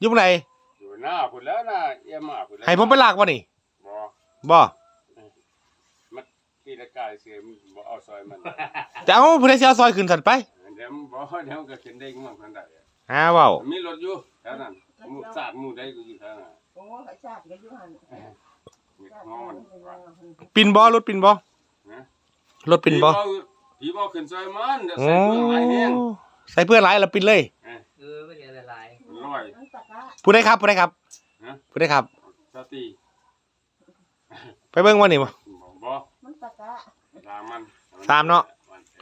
อยู่ไหนอยู่หน้าพุ่นแล้วนะเอี่ยมมากพุ่นแล้วให้ผมไปลากบ่นี่บ่บ่มันตีละกายเสียมนบ่เอาซอยมันแต่เอาผู้ใดสิเอาซอยขึ้นสั่นไปเดี๋ยวมันบ่เดี๋ยวมันก็ขึ้นได้มั่งมันได้หาเว้ามีรถอยู่แถวนั้นหมู่สาดหมู่ใดก็อยู่แถวนั้นโอ้ยชาติก็อยู่หั่นมีชาติงอมันก็อยู่หั่นปินบ่รถปินบ่นะรถปินบ่ผีบ่ขึ้นซอยมันเดี๋ยวโอ้ใส่เพื่อนหลายแฮงใส่เพื่อนหลายแล้วปินเลย เออไม่ได้ หลายมันลอยมันตะกะผู้ใดครับผู้ใดครับฮะผู้ใดครับสติไปเบิ่งว่านี่บ่บ่บ่มันตะกะตามมันตามเนาะ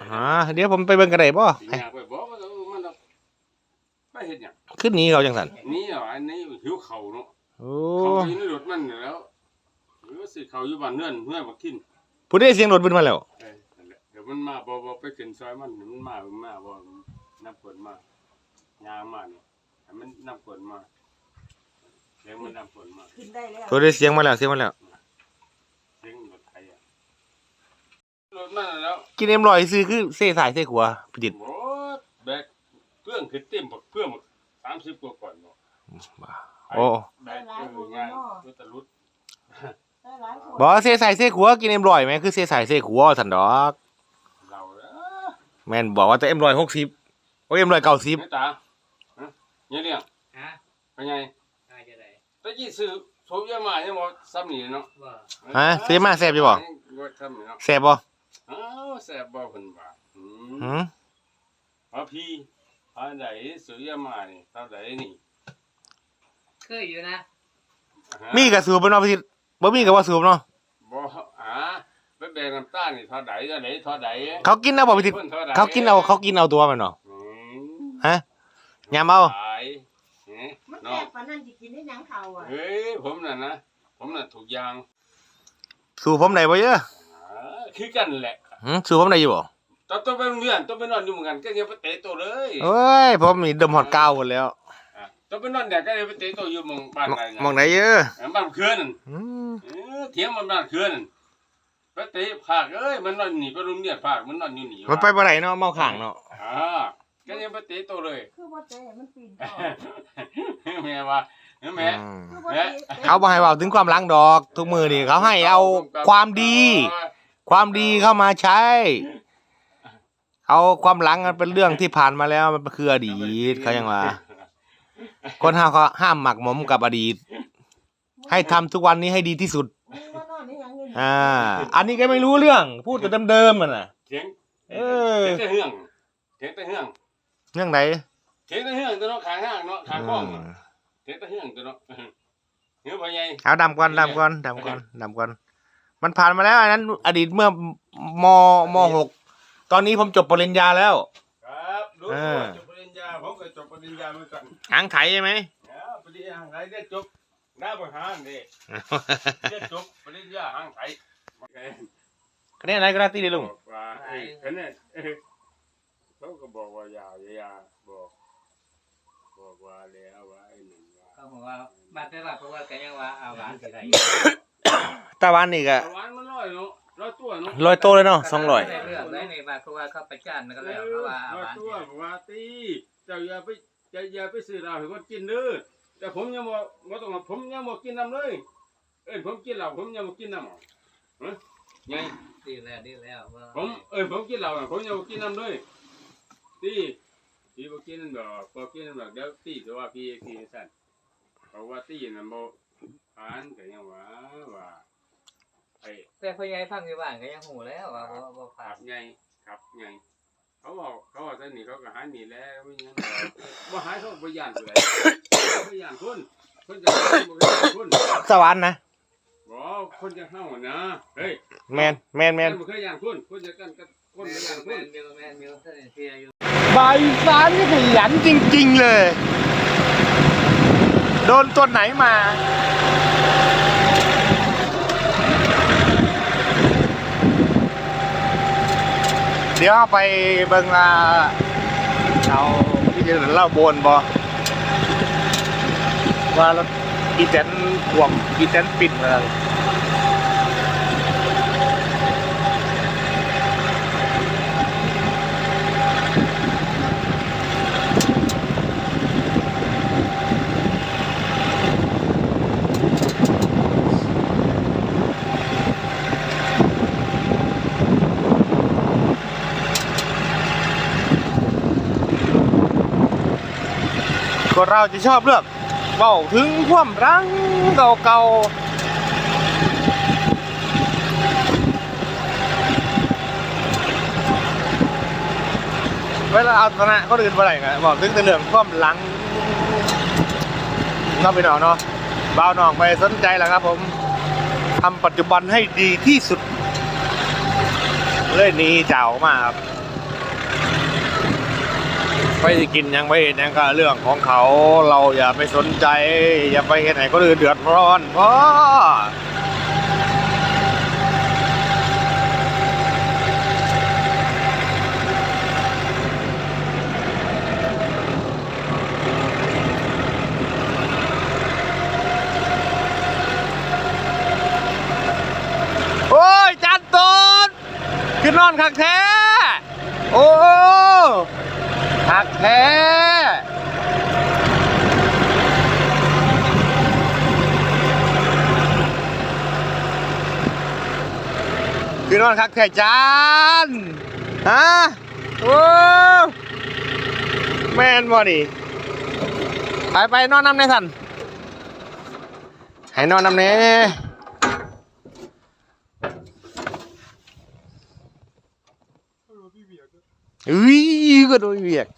อ่าเดี๋ยวผมไปเบิ่งกันได้บ่สิยากไปบ่มันมันต้องไปเฮ็ดหยังขึ้นหนีเขาจังซั่นนี่เหรออันนี้หิวเข่าเนาะโอ้เขาไปอยู่ในรถมันอยู่แล้วหรือว่าสิเขาอยู่บ้านเนื่อนเมื่อมากินผู้ใดเสียงรถบินมาแล้วเอ้ยนั่นแหละเดี๋ยวมันมาบ่บ่ไปขึ้นซอยมันเดี๋ยวมันมามันมาบ่น้ำฝนมายางมาเนี่ยให้ มันน้ำฝนมาเสียงมันน้ำฝนมาขึ้นได้แล้วผู้ใดเสียงมาแล้วเสียงมาแล้ว เสียงรถไทยอะรถมันน่ะแล้วกินเอ็มลอยซื้อคือเซ่สายเซ่ขวาพิจิตรโอ้แบกเพื่อนขึ้นเต็มบักเพื่อนบักสามสิบกว่าก่อนเนาะโอ้แบกเอองานรถตะลุดได้หลายคนบ่เซ่สายเซ่ขวากินเอ็มลอยไหมคือเซ่สายเซ่ขวาซั่นดอกเราเด้อแม่นบอกว่าแต่เอ็มลอย60โอ้เอ็มลอย90ไม่ตาฮะ เนี่ยเรียงฮะเป็นไงน่าจะได้ตะกี้ซื้อโซเวียมายังบ่ซ้ำนี่เนาะว่าฮะซื้อมาแซ่บอยู่บ่บ่ ซ้ำนี่เนาะแซ่บบ่อ้าวแซ่บบ่เพิ่นว่าอืมหืมเอาพี่อันใดซื้อเวียมานี่เท่าใดนี่เคยอยู่นะฮะมีกระสูบบ่เนาะพิจิตรบ่มีก็บ่สูบเนาะบ่อ่าไปแบ่งน้ำตาลนี่เท่าใดเท่าใดเท่าใดเขากินเอาบ่พิจิตรพิ่นท่ใดเขากินเอาเขากินเอาตัวมันเนาะอืมฮะยามเอาขายเอ๊ะมัน เนาะแซ่บปานนั้นสิกินได้หยังเขาอะเฮ้ยผมน่ะนะผมน่ะถูกอยางสูบผมได้บ่เยอะอ่าคือกันแหละหืมสูบผมได้อยู่บ่ตอนต้องไปโรงเรียนต้องไปนอนอยู่เหมือนกันก็ยังไปเตะตัวเลยเอ้ย ผมนี่ดมฮอดกาวหมดแล้วอะต้องไปนอนแดดก็ยังไปเตะตัวอยู่หมองบ้านมองไหนมองไหนเยอะอะบ้านเขื่อนนั่นอืมเออเถียงมันบ้านเขื่อนนั่นไปเตะภาคเอ้ยมันนอนหนีไปโรงเรียนภาคมันนอนอยู่หนีมันไปบ่ได้เนาะเมาข้างเนาะอ่าก็ยังไปเตะตัวเลย คือบ่เตะมันปีนต่อ แม่ว่าแม่อืมคือบ่เตะเขาบ่ให้เว้าถึงความหลังดอก ทุกมือนี่เขาให้เอาความดี ความดีเข้ามาใช้ เอาความหลังมันเป็นเรื่องที่ผ่านมาแล้วมันคืออดีตเขายังว่า คนห้ามเขาห้ามหมักหมมกับอดีต ให้ทำทุกวันนี้ให้ดีที่สุดมึงว่านอนนี่ยังเงินอ่า อันนี้ก็ไม่รู้เรื่อง พูดแต่เดิมๆมันน่ะเถียงเออเถียงแต่เฮืองเถียงแต่เฮืองเรื่องไหนเถียงแต่เฮืองตัวเนาะขางห้างเนาะขางข้องอืม เถียงแต่เฮืองตัวเนาะเฮ้ยพ่อใหญ่เอาดำก่อนดำก่อนดำก่อนดำก่อน มันผ่านมาแล้วอันนั้น อดีตเมื่อมมหกตอนนี้ผมจบปริญญาแล้ว ครับรู้เออจบปริญญาผมก็จบปริญญาเหมือนกันหางไถใช่ไหมแล้วปริญญาหางไทยได้จบหน้าประหารนี่ได้จบปริญญาหางไทยโอเคคะแนนอะไรก็ได้ตีเลยลุงบอกว่าเอ้ยคะแนนเอ้ยเขาก็บอกว่าอย่าอย่าบอกบอกว่าแล้วว่าไอ้หนึ่ง ว่าเขาบอกว่าบ้านแต่ว่าเพราะว่าก็ยังว่าเอาหวานสิได้ตะวันนี่ก็หวานมันร้อยเนาะร้อยตัวเนาะลอยโตเลยเนาะสองร้อยได้เรื่องได้ในบ้านเพราะว่าเขาประจานก็แล้วเพราะว่าเอาร้อหยวานตัวสิบอกว่าตีเจ้าอย่าไปเจ้าอย่าไปซื้อเหล้าให้คนกินเด้อแต่ผมยังบอกบ่ต้องว่าผมยังบ่กินน้ำเลย เอ้ยผมกินเหล้าผมยังบ่กินน้ำหรอกฮะไงดีแล้วดีแล้วว่าผมเอ้ยผมกินเหล้าอะผมยังบ่กินน้ำเลยตีตีบ่กินน้ำดอกบ่กินน้ำดอกเดี๋ยวตีตัวว่าพี่พี่สั่น เพราะว่าตีน่ะบ่ผ่านก็ยังว่าว่าไอ้แต่พ่อใหญ่ฟังอยู่บ้านก็ยังหูแล้วว่าบ่บ่คผ่ารันบไงครับไงเขาบอกเขาบอกท่านนี่เขาก็หายหนีแล้วไม่งั้นบ่หายเขาบ่ย่านเลยบ่ย่านคนคนจะบ่ย่านคนสวรรค์นะบ่คนจะเฮานะเฮ้ยแมนแมนแมน บ่เคยย่านคนคนจะกันกับคนบ่ย่านคแม่นนอยู่แม่นอยู่ท่านเสียอยู่ บายสารนี่ขยันจริง ๆ เลย โดนตัวไหนมา เดี๋ยวไปเบิ่งว่าเราพี่จะเล่าโบนบอว่ารถอีแตนห่วงอีแตนปิดมาแล้ว คนเราจะชอบเลือกเว้าถึงควมรังเก่าๆเวลาเอาชนะคนอื่นไปไหนกันบอกถึงแต่เรื่องควมหลังเนาะพี่น้องเนาะบ่าวน้องไปสนใจแล้วครับผมทำปัจจุบันให้ดีที่สุด เลยนี้เจ้ามาครับ ไปกินยังไปเห็นยังก็เรื่องของเขาเราอย่าไปสนใจ อย่าไปเห็นไหนก็เดือดร้อนพ่อโอ้ยจันขึ้นนอนคักแท้ โอ้ คักแท้คือนอนคักแท้จานฮะโอ้แม่นบ่นี่ไปไปนอนน้ำในสันให้นอนน้ำเน่อุ้ยก็โดนเวียก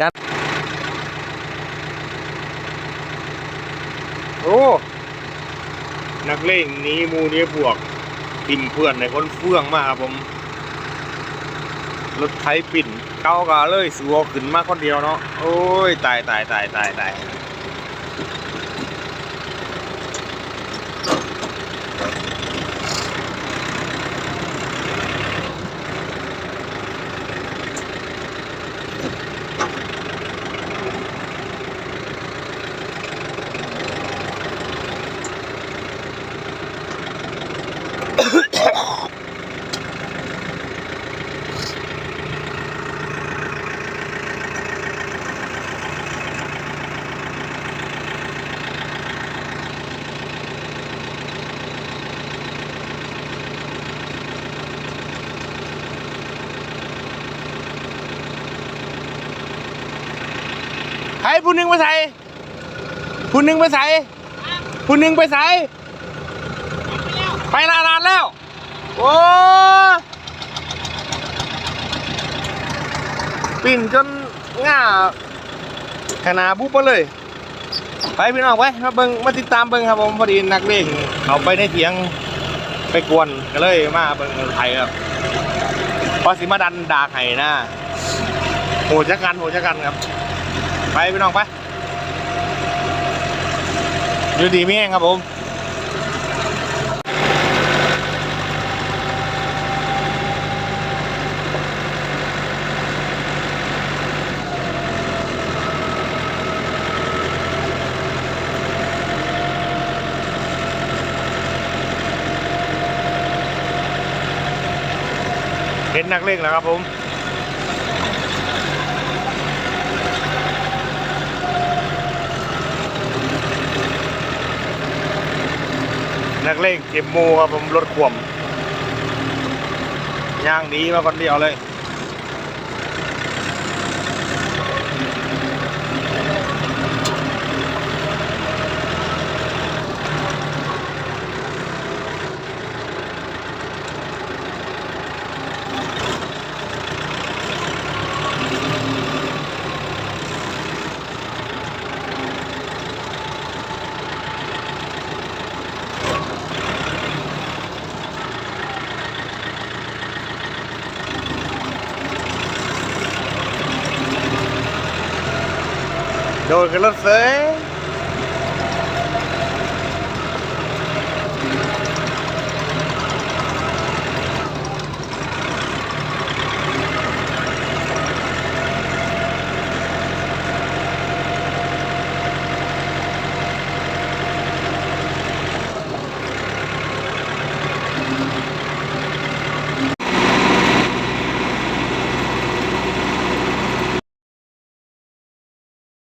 จัดโอ้ นักเล่งนี้มูนี้บวกปิ่นเพื่อนในคนเฟื่องมากครับผม รถไถปิ่นเก้ากาเลยสัวขึ้นมาคนเดียวเนาะ โอ้ย ตายตายตายตายตาย ให้ผู้หนึ่งไปใส่ผู้หนึ่งไปใส่ผู้หนึ่งไปใส่ไปนานแล้ว โอ้ปิ่นจนง่าขนาบุบไปเลย ไปพี่น้องไปมาเบิงมาติดตามเบิงครับผมพอดีนักเลงเขาไปในเถียงไปกวนก็เลยมาเบิงไทยครับพอสิมาดันดาไห้นะโหจักกันโหจักกันครับ ไปพี่น้องไปอยู่ดีมีแห้งครับผมเห็นนักเล่งแล้วครับผม นักเล่งเก็บหมูครับผมรถขวมย่างนี้มาคนเดียวเลย โดนกันรถเสย